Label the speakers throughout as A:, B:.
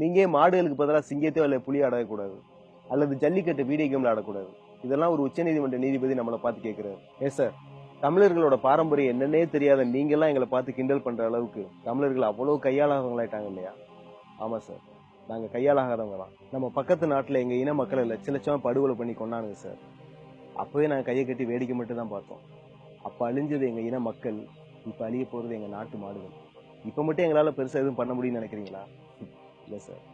A: நீங்க மாடுகளுக்கு பதிலாக சிங்கத்தையோ இல்லை புலி ஆடக்கூடாது அல்லது ஜல்லிக்கட்டு வீடியோ கேம்ல ஆடக்கூடாது. இதெல்லாம் ஒரு உச்சநீதிமன்ற நீதிபதி நம்மளை பார்த்து கேட்குறாரு. எஸ் சார் தமிழர்களோட பாரம்பரியம் என்னன்னே தெரியாத நீங்க எல்லாம் எங்களை பார்த்து கிண்டல் பண்ற அளவுக்கு தமிழர்கள் அவ்வளவு கையாளாதவங்களாயிட்டாங்க இல்லையா? ஆமா சார் நாங்க கையாளாகாதவங்க தான். நம்ம பக்கத்து நாட்டுல எங்க இன மக்களை லட்ச லட்சமா படுகொலை பண்ணி கொண்டானுங்க சார் அப்பவே நாங்க கையை கட்டி வேடிக்கை மட்டும் தான் பார்த்தோம். அப்ப அழிஞ்சது எங்க இன மக்கள் இப்ப அழிய போறது எங்க நாட்டு மாடுகள். இப்ப மட்டும் எங்களால பெருசா எதுவும் பண்ண முடியும்னு நினைக்கிறீங்களா? இல்லை சார்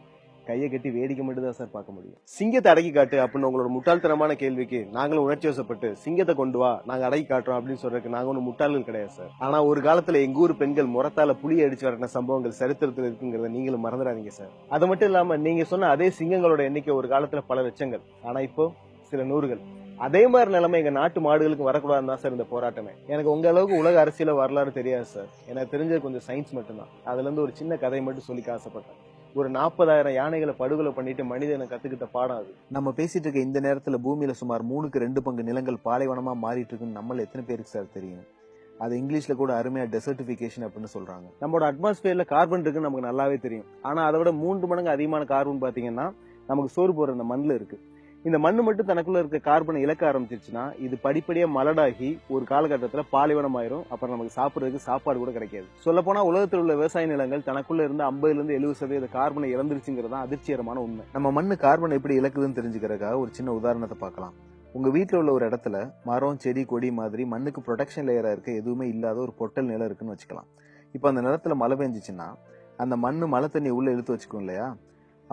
A: கையை கட்டி வேடிக்கை மட்டும் தான் சார் பார்க்க முடியும். சிங்கத்தை அடக்கி காட்டு அப்படின்னு உங்களோட முட்டாள்தனமான கேள்விக்கு நாங்களும் உணர்ச்சி வசப்பட்டு சிங்கத்தை கொண்டு வா நாங்க அடக்கி காட்டுறோம் அப்படின்னு சொல்றதுக்கு நாங்க ஒன்றும் முட்டாள்கள் கிடையாது சார் ஆனா ஒரு காலத்துல எங்க ஊர் பெண்கள் முரத்தால புளி அடிச்சு வரன சம்பவங்கள் சரித்திரத்தில் இருக்குங்கிறத நீங்களும் மறந்துடாதீங்க சார் அது மட்டும் இல்லாம நீங்க சொன்ன அதே சிங்கங்களோட எண்ணிக்கை ஒரு காலத்துல பல லட்சங்கள். ஆனா இப்போ சில நூறுகள். அதே மாதிரி நிலைமை எங்க நாட்டு மாடுகளுக்கு வரக்கூடாதுன்னு தான் சார் இந்த போராட்டமே. எனக்கு உங்க அளவுக்கு உலக அரசியல வரலாறு தெரியாது சார் எனக்கு தெரிஞ்சது கொஞ்சம் சயின்ஸ் மட்டும்தான். அதுல இருந்து ஒரு சின்ன கதை மட்டும் சொல்லி ஆசைப்பட்டேன் ஒரு நாற்பதாயிரம் யானைகளை படுகொலை பண்ணிட்டு மனிதனை கத்துக்கிட்ட பாடம் அது. நம்ம பேசிட்டு இருக்க இந்த நேரத்துல பூமியில சுமார் மூணுக்கு ரெண்டு பங்கு நிலங்கள் பாலைவனமா மாறிட்டு இருக்குன்னு நம்மள எத்தனை பேருக்கு சார் தெரியும்? அது இங்கிலீஷ்ல கூட அருமையா டெசர்டிபிகேஷன் அப்படின்னு சொல்றாங்க. நம்மளோட அட்மாஸ்பியர்ல கார்பன் இருக்குன்னு நமக்கு நல்லாவே தெரியும். ஆனா அதை விட மூன்று மடங்கு அதிகமான கார்பன் பாத்தீங்கன்னா நமக்கு சோறு போற அந்த மண்ணுல இருக்கு. இந்த மண்ணு மட்டும் தனக்குள்ள இருக்க கார்பனை இழக்க ஆரம்பிச்சிருச்சுன்னா இது படிப்படியா மலடாகி ஒரு காலகட்டத்துல பாலைவனம் ஆயிரும் அப்புறம் நமக்கு சாப்பிடுறதுக்கு சாப்பாடு கூட கிடைக்காது. சொல்ல போனா உலகத்தில் உள்ள விவசாய நிலங்கள் தனக்குள்ள இருந்து ஐம்பதுல இருந்து எழுபது சதவீத கார்பனை இழந்துருச்சுங்கிறது அதிர்ச்சிகரமான உண்மை. நம்ம மண்ணு கார்பனை எப்படி இழக்குதுன்னு தெரிஞ்சுக்கிறதுக்காக ஒரு சின்ன உதாரணத்தை பார்க்கலாம். உங்க வீட்டில் உள்ள ஒரு இடத்துல மரம் செடி கொடி மாதிரி மண்ணுக்கு ப்ரொடெக்ஷன் லேயரா இருக்க எதுவுமே இல்லாத ஒரு பொட்டல் நிலம் இருக்குன்னு வச்சுக்கலாம். இப்போ அந்த நிலத்துல மழை பெஞ்சிச்சுன்னா அந்த மண்ணு மழை தண்ணி உள்ள இழுத்து வச்சுக்கும் இல்லையா?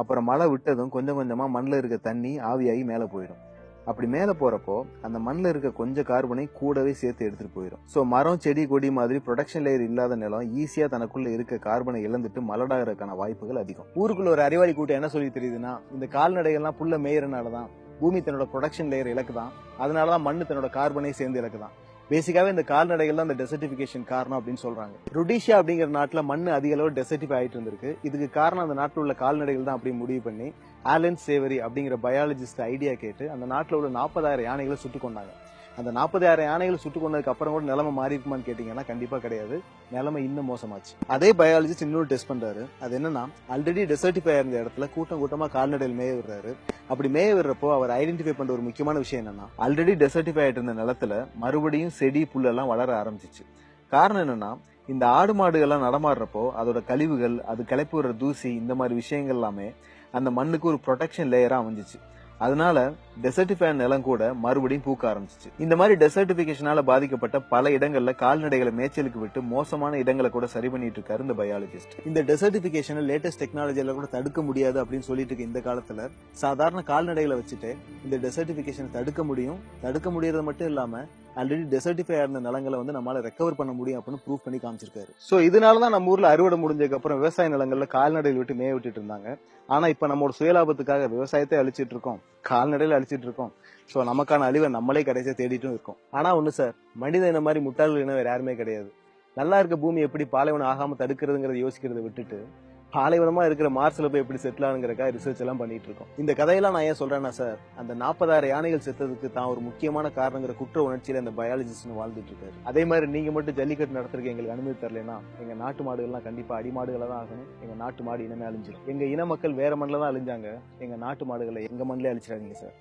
A: அப்புறம் மழை விட்டதும் கொஞ்சம் கொஞ்சமாக மண்ணில் இருக்க தண்ணி ஆவியாகி மேலே போயிடும். அப்படி மேலே போகிறப்போ அந்த மண்ணில் இருக்க கொஞ்சம் கார்பனை கூடவே சேர்த்து எடுத்துகிட்டு போயிடும். ஸோ மரம் செடி கொடி மாதிரி ப்ரொடக்ஷன் லேயர் இல்லாத நிலம் ஈஸியாக தனக்குள்ளே இருக்க கார்பனை இழந்துட்டு மலடாகிறதுக்கான வாய்ப்புகள் அதிகம். ஊருக்குள்ள ஒரு அறிவாளி கூட்டம் என்ன சொல்லி தெரியுதுன்னா இந்த கால்நடைகள்லாம் புல்ல மேயறனால தான் பூமி தன்னோட ப்ரொடக்ஷன் லேயர் இழக்குதான். அதனால தான் மண் தன்னோட கார்பனை சேர்ந்து இழக்குதான். பேசிக்காவே இந்த கால்நடைகள் தான் இந்த டெசர்டிபிகேஷன் காரணம் அப்படின்னு சொல்றாங்க. ருடிஷியா அப்படிங்கிற நாட்டில் மண் அதிக அளவு டெசர்டிஃபை ஆயிட்டு இருந்திருக்கு. இதுக்கு காரணம் அந்த நாட்டில் உள்ள கால்நடைகள் தான் அப்படி முடிவு பண்ணி ஆலன் சேவரி அப்படிங்கிற பயாலஜிஸ்ட் ஐடியா கேட்டு அந்த நாட்டில் உள்ள நாற்பதாயிரம் யானைகளை சுட்டு கொண்டாங்க. அந்த நாற்பதாயிரம் யானைகள் சுட்டு கொண்டதுக்கு அப்புறம் கூட நிலைமை மாறி இருக்குமான்னு கேட்டீங்கன்னா கண்டிப்பா கிடையாது. நிலைமை இன்னும் மோசமாச்சு. அதே பயாலஜிஸ்ட் இன்னொரு டெஸ்ட் பண்றாரு. அது என்னன்னா ஆல்ரெடி டெசர்டிஃபை இருந்த இடத்துல கூட்டம் கூட்டமா கால்நடையில் மேய விடுறாரு அப்படி மேய விடுறப்போ அவர் ஐடென்டிஃபை பண்ற ஒரு முக்கியமான விஷயம் என்னன்னா ஆல்ரெடி டெசர்டிஃபை ஆயிட்டு இருந்த நிலத்துல மறுபடியும் செடி புல்லெல்லாம் வளர ஆரம்பிச்சிச்சு. காரணம் என்னன்னா இந்த ஆடு மாடுகள்லாம் நடமாடுறப்போ அதோட கழிவுகள் அது கிளப்பி விடுற தூசி இந்த மாதிரி விஷயங்கள் எல்லாமே அந்த மண்ணுக்கு ஒரு ப்ரொடெக்ஷன் லேயரா அமைஞ்சிச்சு. அதனால டெசர்டிஃபை நிலம் கூட மறுபடியும் பூக்க ஆரம்பிச்சிச்சு. இந்த மாதிரி டெசர்டிபிகேஷனால பாதிக்கப்பட்ட பல இடங்கள்ல கால்நடைகளை மேய்ச்சலுக்கு விட்டு மோசமான இடங்களை கூட சரி பண்ணிட்டு இருக்காரு இந்த பயாலஜிஸ்ட் இந்த டெசர்டிபிகேஷனை லேட்டஸ்ட் டெக்னாலஜியில கூட தடுக்க முடியாது அப்படின்னு சொல்லிட்டு இருக்க இந்த காலத்துல சாதாரண கால்நடைகளை வச்சுட்டு இந்த டெசர்டிபிகேஷனை தடுக்க முடியும். தடுக்க முடியறது மட்டும் இல்லாம ஆல்ரெடி டெசர்டிஃபை ஆன நிலங்களை வந்து நம்மளால ரெக்கவர் பண்ண முடியும் அப்படின்னு ப்ரூவ் பண்ணி காமிச்சிருக்காரு. ஸோ இதனால தான் நம்ம ஊர்ல அறுவடை முடிஞ்சதுக்கு அப்புறம் விவசாய நிலங்கள்ல கால்நடைகள் விட்டு மேய விட்டுட்டு இருந்தாங்க. ஆனா இப்ப நம்மளோட சுயலாபத்துக்காக விவசாயத்தை அழிச்சிட்டு இருக்கோம். கால்நடையில அழிச்சிட்டு இருக்கோம். ஸோ நமக்கான அழிவை நம்மளே கடைசியாக தேடிட்டும் இருக்கோம். ஆனா ஒண்ணு சார் மனித இன மாதிரி முட்டாள்கள் இனம் வேற யாருமே கிடையாது. நல்லா இருக்க பூமி எப்படி பாலைவனம் ஆகாம தடுக்கிறதுங்கிறத யோசிக்கிறத விட்டுட்டு பாலைவனமாக இருக்கிற மார்ஸில் போய் எப்படி செட்டில் ஆனுங்கிறக்கா ரிசர்ச் எல்லாம் பண்ணிட்டு இருக்கோம். இந்த கதையெல்லாம் நான் ஏன் சொல்கிறேன்னா சார் அந்த நாற்பதாயிரம் யானைகள் செத்ததுக்கு தான் ஒரு முக்கியமான காரணங்கிற குற்ற உணர்ச்சியில் அந்த பயாலஜிஸ்ட் வாழ்ந்துட்டு இருக்காரு. அதே மாதிரி நீங்கள் மட்டும் ஜல்லிக்கட்டு நடத்துறதுக்கு எங்களுக்கு அனுமதி தரலைன்னா எங்கள் நாட்டு மாடுகள்லாம் கண்டிப்பாக அடிமாடுகளா தான் ஆகணும். எங்கள் நாட்டு மாடு இனமே அழிஞ்சிடும் எங்கள் இன மக்கள் வேற மண்ணில் தான் அழிஞ்சாங்க. எங்கள் நாட்டு மாடுகளை எங்கள் மண்ணிலே அழிச்சிடாதீங்க சார்